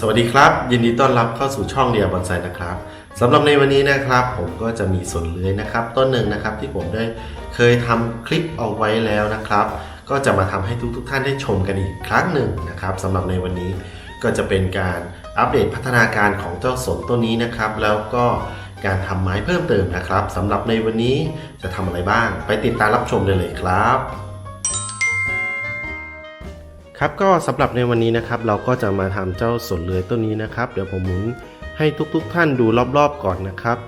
สวัสดีครับ ยินดีต้อนรับเข้าสู่ช่องเดียบอนไซนะครับสำหรับในวันนี้นะครับ ผมก็จะมีส่วนเลื้อยนะครับ ต้นหนึ่งนะครับที่ผมได้เคยทำคลิปเอาไว้แล้วนะครับ ก็จะมาทำให้ทุกทท่านได้ชมกันอีกครั้งหนึ่งนะครับสำหรับในวันนี้ก็จะเป็นการอัปเดตพัฒนาการของเจ้าสนต้นนี้นะครับ แล้วก็การทำไม้เพิ่มเติมนะครับสำหรับในวันนี้จะทำอะไรบ้าง ไปติดตามรับชมได้เลยครับ ครับก็สำหรับในวันนี้นะครับเราก็จะมาทำเจ้าสนเลื้อยต้นนี้นะครับ เดี๋ยวผมหมุนให้ทุกๆทท่านดูรอบๆก่อนนะครับ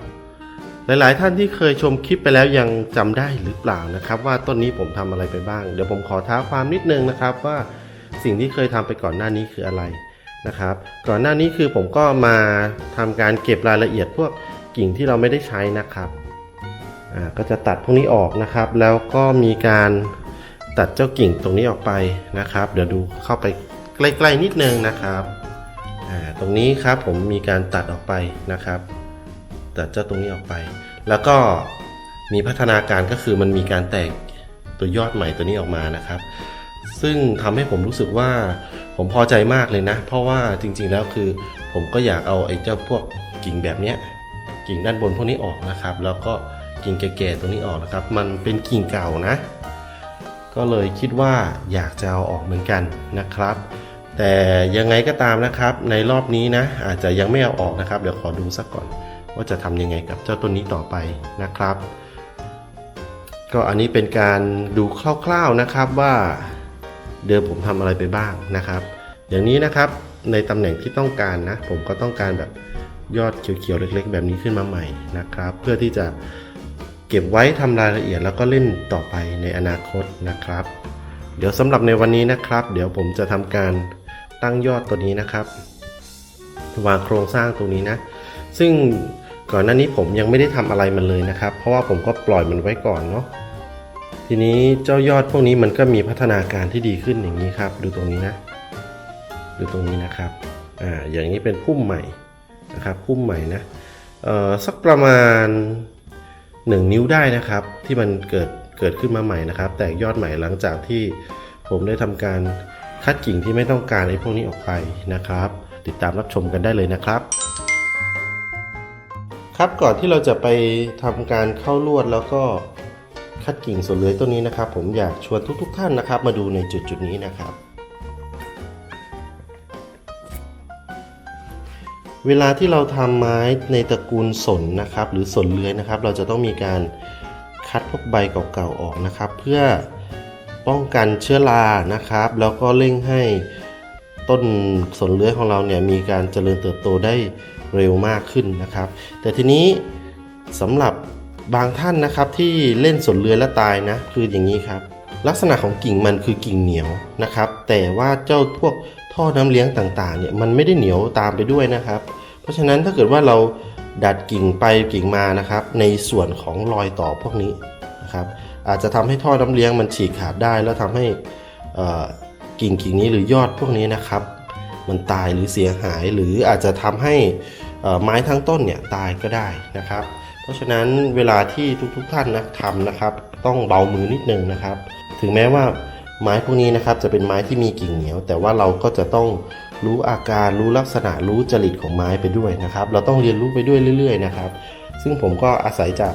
หลายๆท่านที่เคยชมคลิปไปแล้วยังจำได้หรือเปล่านะครับ ว่าต้นนี้ผมทำอะไรไปบ้าง เดี๋ยวผมขอท้าความนิดนึงนะครับว่าสิ่งที่เคยทำไปก่อนหน้านี้คืออะไรนะครับ ก่อนหน้านี้คือผมก็มาทำการเก็บรายละเอียดพวกกิ่งที่เราไม่ได้ใช้นะครับอ่าก็จะตัดพวกนี้ออกนะครับ แล้วก็มีการ ตัดเจ้ากิ่งตรงนี้ออกไปนะครับ เดี๋ยวดูเข้าไปใกล้ๆนิดนึงนะครับตรงนี้ครับผมมีการตัดออกไปนะครับ ตัดเจ้าตรงนี้ออกไป แล้วก็มีพัฒนาการก็คือมันมีการแตกตัวยอดใหม่ตัวนี้ออกมานะครับ ซึ่งทำให้ผมรู้สึกว่าผมพอใจมากเลยนะ เพราะว่าจริงๆแล้วคือ ผมก็อยากเอาไอ้เจ้าพวกกิ่งแบบเนี้ยกิ่งด้านบนพวกนี้ออกนะครับ แล้วก็กิ่งแก่ๆตรงนี้ออกนะครับ มันเป็นกิ่งเก่านะ ก็เลยคิดว่าอยากจะเอาออกเหมือนกันนะครับ แต่ยังไงก็ตามนะครับ ในรอบนี้นะ อาจจะยังไม่เอาออกนะครับ เดี๋ยวขอดูสักก่อน ว่าจะทำยังไงกับเจ้าต้นนี้ต่อไปนะครับ ก็อันนี้เป็นการดูคร่าวๆนะครับว่าเดิมผมทำอะไรไปบ้างนะครับ อย่างนี้นะครับในตำแหน่งที่ต้องการนะ ผมก็ต้องการแบบยอดเขียวๆเล็ก ๆ แบบนี้ขึ้นมาใหม่นะครับ เพื่อที่จะ เก็บไว้ทำรายละเอียดแล้วก็เล่นต่อไปในอนาคตนะครับ เดี๋ยวสำหรับในวันนี้นะครับ เดี๋ยวผมจะทำการตั้งยอดตัวนี้นะครับ วางโครงสร้างตรงนี้นะ ซึ่งก่อนหน้านี้ผมยังไม่ได้ทำอะไรมันเลยนะครับ เพราะว่าผมก็ปล่อยมันไว้ก่อนเนาะทีนี้เจ้ายอดพวกนี้มันก็มีพัฒนาการที่ดีขึ้นอย่างนี้ครับ ดูตรงนี้นะดูตรงนี้นะครับอ่าอย่างนี้เป็นพุ่มใหม่นะครับพุ่มใหม่นะเอ่อสักประมาณ 1 นิ้วได้นะครับ ที่มันเกิดเกิดขึ้นมาใหม่นะครับ แตกยอดใหม่หลังจากที่ผมได้ทำการคัดกิ่งที่ไม่ต้องการไอ้พวกนี้ออกไปนะครับ ติดตามรับชมกันได้เลยนะครับ ครับก่อนที่เราจะไปทำการเข้าลวดแล้วก็คัดกิ่งส่วนเลื้อยต้นนี้นะครับ ผมอยากชวนทุกๆทท่านนะครับ มาดูในจุดจุดนี้นะครับ เวลาที่เราทำไม้ในตระกูลสนนะครับ หรือสนเลื้อยนะครับ เราจะต้องมีการคัดพวกใบเก่าๆออกนะครับ เพื่อป้องกันเชื้อรานะครับ แล้วก็เร่งให้ต้นสนเลื้อยของเราเนี่ยมีการเจริญเติบโตได้เร็วมากขึ้นนะครับ แต่ทีนี้สำหรับบางท่านนะครับที่เล่นสนเลื้อยและตายนะคืออย่างนี้ครับ ลักษณะของกิ่งมันคือกิ่งเหนียวนะครับ แต่ว่าเจ้าพวก ท่อน้ำเลี้ยงต่างๆเนี่ยมันไม่ได้เหนียวตามไปด้วยนะครับ เพราะฉะนั้นถ้าเกิดว่าเราดัดกิ่งไปกิ่งมานะครับ ในส่วนของรอยต่อพวกนี้นะครับ อาจจะทำให้ท่อน้ำเลี้ยงมันฉีกขาดได้ แล้วทำให้กิ่งกิ่งนี้หรือยอดพวกนี้นะครับ มันตายหรือเสียหายหรืออาจจะทำให้ไม้ทั้งต้นเนี่ยตายก็ได้นะครับ เพราะฉะนั้นเวลาที่ทุกๆทท่านนะทำนะครับ ต้องเบามือนิดนึงนะครับ ถึงแม้ว่า ไม้พวกนี้นะครับจะเป็นไม้ที่มีกิ่งเหนียว แต่ว่าเราก็จะต้องรู้อาการรู้ลักษณะรู้จริตของไม้ไปด้วยนะครับ เราต้องเรียนรู้ไปด้วยเรื่อย ๆ นะครับ ซึ่งผมก็อาศัยจาก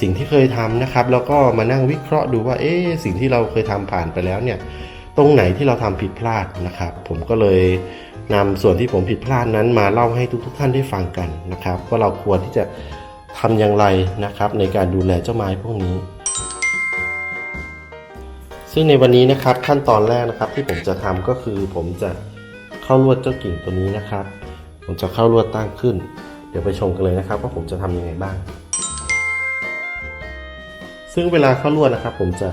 สิ่งที่เคยทำนะครับ แล้วก็มานั่งวิเคราะห์ดูว่าเอ๊สิ่งที่เราเคยทำผ่านไปแล้วเนี่ยตรงไหนที่เราทำผิดพลาดนะครับ ผมก็เลยนำส่วนที่ผมผิดพลาดนั้นมาเล่าให้ทุก ๆทท่านได้ฟังกันนะครับว่าเราควรที่จะทำอย่างไรนะครับ ในการดูแลเจ้าไม้พวกนี้ ซึ่งในวันนี้นะครับขั้นตอนแรกนะครับที่ผมจะทำก็คือผมจะเข้าลวดเจ้ากิ่งตัวนี้นะครับ ผมจะเข้าลวดตั้งขึ้น เดี๋ยวไปชมกันเลยนะครับว่าผมจะทำยังไงบ้าง ซึ่งเวลาเข้าลวดนะครับ ผมจะ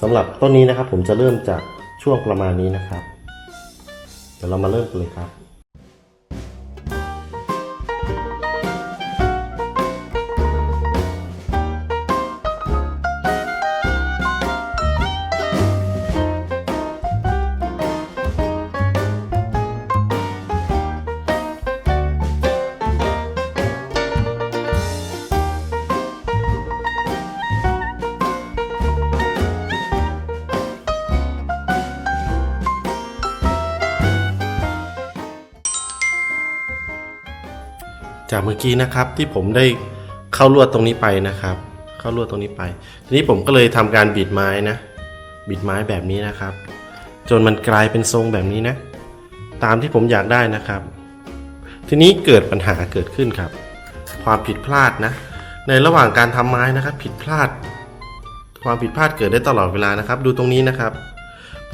สำหรับต้นนี้นะครับ ผมจะเริ่มจากช่วงประมาณนี้นะครับ เดี๋ยวเรามาเริ่มกันเลยครับ จากเมื่อกี้นะครับที่ผมได้เข้าลวดตรงนี้ไปนะครับ เข้าลวดตรงนี้ไป ทีนี้ผมก็เลยทำการบิดไม้นะ บิดไม้แบบนี้นะครับ จนมันกลายเป็นทรงแบบนี้นะ ตามที่ผมอยากได้นะครับ ทีนี้เกิดปัญหาเกิดขึ้นครับ ความผิดพลาดนะ ในระหว่างการทำไม้นะครับ ผิดพลาด ความผิดพลาดเกิดได้ตลอดเวลานะครับ ดูตรงนี้นะครับ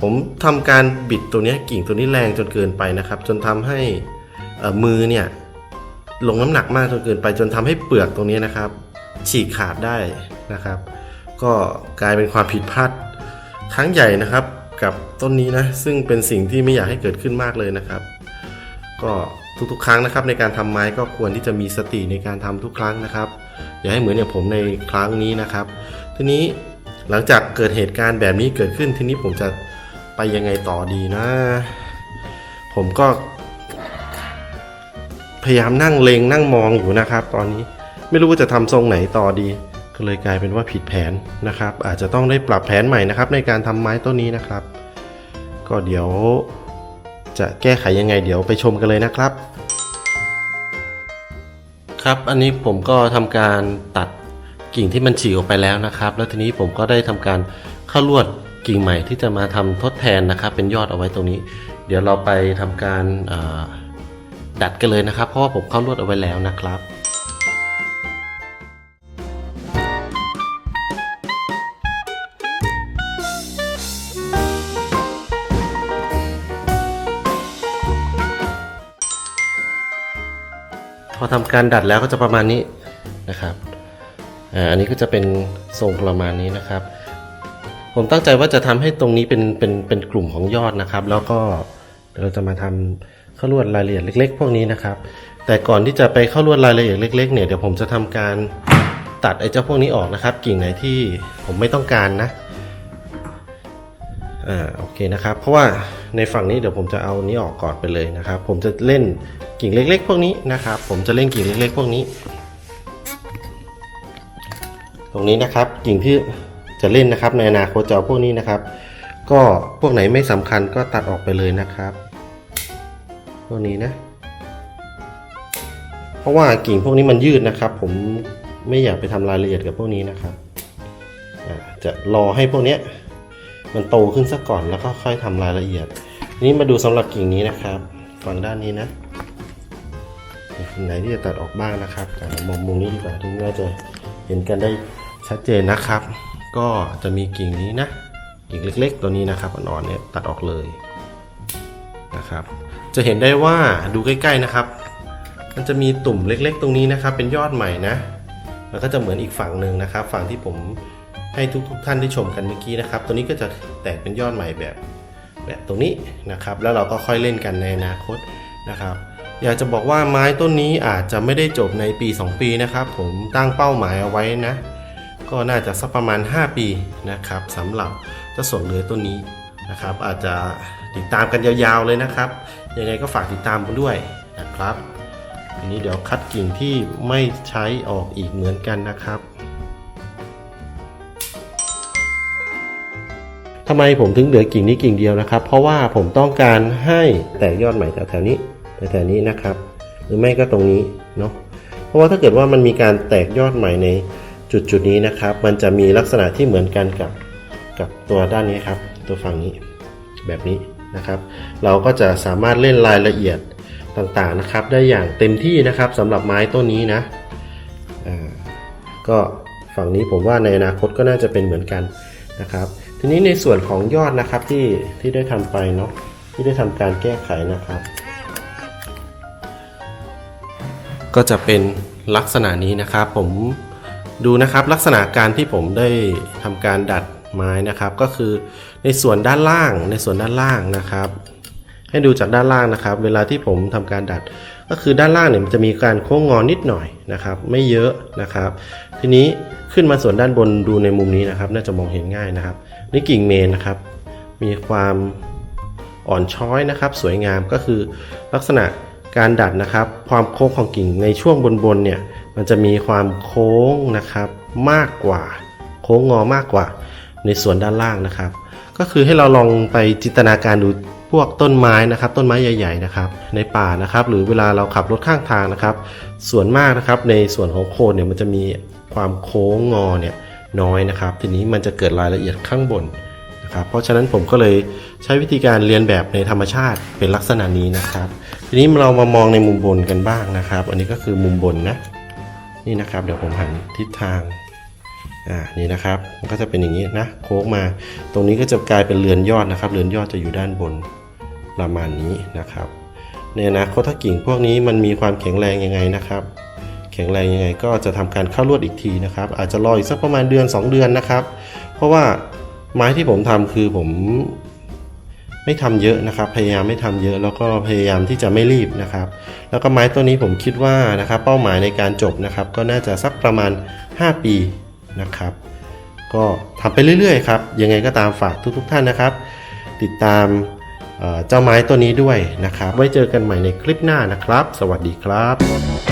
ผมทำการบิดตัวนี้กิ่งตัวนี้แรงจนเกินไปนะครับ จนทำให้มือเนี่ย ลงน้ำหนักมากจนเกินไปจนทำให้เปลือกตรงนี้นะครับ ฉีกขาดได้นะครับ ก็กลายเป็นความผิดพลาดครั้งใหญ่นะครับกับต้นนี้นะซึ่งเป็นสิ่งที่ไม่อยากให้เกิดขึ้นมากเลยนะครับ ก็ทุกๆ ครั้งนะครับในการทำไม้ก็ควรที่จะมีสติในการทำทุกครั้งนะครับ อย่าให้เหมือนอย่างผมในครั้งนี้นะครับ ทีนี้หลังจากเกิดเหตุการณ์แบบนี้เกิดขึ้นทีนี้ผมจะไปยังไงต่อดีนะ ผมก็ พยายามนั่งเลงนั่งมองอยู่นะครับ ตอนนี้ไม่รู้ว่าจะทำทรงไหนต่อดี ก็เลยกลายเป็นว่าผิดแผนนะครับ อาจจะต้องได้ปรับแผนใหม่นะครับ ในการทำไม้ต้นนี้นะครับ ก็เดี๋ยวจะแก้ไขยังไงเดี๋ยวไปชมกันเลยนะครับ ครับอันนี้ผมก็ทำการตัดกิ่งที่มันฉีกออกไปแล้วนะครับ แล้วทีนี้ผมก็ได้ทำการเข้าลวดกิ่งใหม่ที่จะมาทำทดแทนนะครับ เป็นยอดเอาไว้ตรงนี้ เดี๋ยวเราไปทำการเอ่อดัดกันเลยนะครับ เพราะว่าผมเข้าลวดเอาไว้แล้วนะครับพอทำการดัดแล้วก็จะประมาณนี้นะครับอ่าอันนี้ก็จะเป็นทรงประมาณนี้นะครับ ผมตั้งใจว่าจะทำให้ตรงนี้เป็นเป็นเป็นกลุ่มของยอดนะครับ แล้วก็เดี๋ยวเราจะมาทำ เข้าลวดรายละเอียดเล็ก ๆ พวกนี้นะครับ แต่ก่อนที่จะไปเข้าลวดรายละเอียดเล็ก ๆ เนี่ยเดี๋ยวผมจะทำการตัดไอ้เจ้าพวกนี้ออกนะครับ กิ่งไหนที่ผมไม่ต้องการนะอ่าโอเคนะครับ เพราะว่าในฝั่งนี้เดี๋ยวผมจะเอานี้ออกก่อนไปเลยนะครับ ผมจะเล่นกิ่งเล็ก ๆ พวกนี้นะครับ ผมจะเล่นกิ่งเล็ก ๆ พวกนี้ ตรงนี้นะครับกิ่งที่จะเล่นนะครับในอนาคตจะเอาพวกนี้นะครับ ก็พวกไหนไม่สำคัญก็ตัดออกไปเลยนะครับ วกนี้นะ เพราะว่ากิ่งพวกนี้มันยืดนะครับ ผมไม่อยากไปทำรายละเอียดกับพวกนี้นะครับจะรอให้พวกนี้มันโตขึ้นซะก่อนแล้วก็ค่อยทำรายละเอียด นี่มาดูสำหรับกิ่งนี้นะครับ ฝั่งด้านนี้นะไหนที่จะตัดออกบ้างนะครับแต่มองมุมนี้ดีกว่าถึงน่าจะเห็นกันได้ชัดเจนนะครับ ก็จะมีกิ่งนี้นะกิ่งเล็ก ๆ ตัวนี้นะครับอ่อนๆเนี่ยตัดออกเลยนะครับ จะเห็นได้ว่าดูใกล้ ๆนะครับ มันจะมีตุ่มเล็กๆ ตรงนี้นะครับ เป็นยอดใหม่นะ แล้วก็จะเหมือนอีกฝั่งหนึ่งนะครับ ฝั่งที่ผมให้ทุกๆ ท่านได้ชมกันเมื่อกี้นะครับ ตัวนี้ก็จะแตกเป็นยอดใหม่แบบแบบตรงนี้นะครับ แล้วเราก็ค่อยเล่นกันในอนาคตนะครับ อยากจะบอกว่าไม้ต้นนี้อาจจะไม่ได้จบในปี 2 ปีนะครับ ผมตั้งเป้าหมายเอาไว้นะ ก็น่าจะสักประมาณ 5 ปีนะครับสำหรับเจ้าสวนเรือต้นนี้นะครับ อาจจะ ติดตามกันยาวๆเลยนะครับ ยังไงก็ฝากติดตามกันด้วยนะครับทีนี้เดี๋ยวคัดกิ่งที่ไม่ใช้ออกอีกเหมือนกันนะครับทำไมผมถึงเหลือกิ่งนี้กิ่งเดียวนะครับ เพราะว่าผมต้องการให้แตกยอดใหม่แถวๆนี้แถวๆนี้นะครับ หรือไม่ก็ตรงนี้เนาะเพราะว่าถ้าเกิดว่ามันมีการแตกยอดใหม่ในจุดจุดๆนี้นะครับ มันจะมีลักษณะที่เหมือนกันกับกับตัวด้านนี้ครับ ตัวฝั่งนี้แบบนี้ นะครับ เราก็จะสามารถเล่นรายละเอียดต่างๆนะครับ ได้อย่างเต็มที่นะครับสำหรับไม้ต้นนี้นะก็ฝั่งนี้ผมว่าในอนาคตก็น่าจะเป็นเหมือนกันนะครับ ทีนี้ในส่วนของยอดนะครับที่ที่ได้ทำไปเนาะที่ได้ทำการแก้ไขนะครับ ก็จะเป็นลักษณะนี้นะครับ ผมดูนะครับลักษณะการที่ผมได้ทำการดัดไม้นะครับ ก็คือ ในส่วนด้านล่างในส่วนด้านล่างนะครับ ให้ดูจากด้านล่างนะครับ เวลาที่ผมทำการดัด ก็คือด้านล่างเนี่ยมันจะมีการโค้งงอนิดหน่อยนะครับ ไม่เยอะนะครับ ทีนี้ขึ้นมาส่วนด้านบนดูในมุมนี้นะครับ น่าจะมองเห็นง่ายนะครับ นี่กิ่งเมนนะครับ มีความอ่อนช้อยนะครับ สวยงามก็คือลักษณะการดัดนะครับ ความโค้งของกิ่งในช่วงบนๆเนี่ยมันจะมีความโค้งนะครับมากกว่า โค้งงอมากกว่า ในส่วนด้านล่างนะครับ ก็คือให้เราลองไปจินตนาการดูพวกต้นไม้นะครับ ต้นไม้ใหญ่ๆนะครับ ในป่านะครับ หรือเวลาเราขับรถข้างทางนะครับ ส่วนมากนะครับ ในส่วนของโคนเนี่ยมันจะมีความโค้งงอเนี่ยน้อยนะครับ ทีนี้มันจะเกิดรายละเอียดข้างบนนะครับ เพราะฉะนั้นผมก็เลยใช้วิธีการเรียนแบบในธรรมชาติเป็นลักษณะนี้นะครับ ทีนี้เรามามองในมุมบนกันบ้างนะครับ อันนี้ก็คือมุมบนนะนี่นะครับ เดี๋ยวผมหันทิศทาง อ่านี่นะครับมันก็จะเป็นอย่างนี้นะโค้งมา ตรงนี้ก็จะกลายเป็นเรือนยอดนะครับ เรือนยอดจะอยู่ด้านบนประมาณนี้นะครับในอนาคตถ้ากิ่งพวกนี้มันมีความแข็งแรงยังไงนะครับ แข็งแรงยังไงก็จะทำการเข้าลวดอีกทีนะครับ อาจจะรออีกสักประมาณเดือน 2 เดือนนะครับ เพราะว่าไม้ที่ผมทำคือผมไม่ทำเยอะนะครับ พยายามไม่ทำเยอะ แล้วก็พยายามที่จะไม่รีบนะครับ แล้วก็ไม้ตัวนี้ผมคิดว่านะครับ เป้าหมายในการจบนะครับ ก็น่าจะสักประมาณ 5 ปี นะครับ ก็ทำไปเรื่อยๆครับ ยังไงก็ตามฝากทุกๆท่านนะครับ ติดตามเอ่อเจ้าไม้ตัวนี้ด้วยนะครับ ไว้เจอกันใหม่ในคลิปหน้านะครับ สวัสดีครับ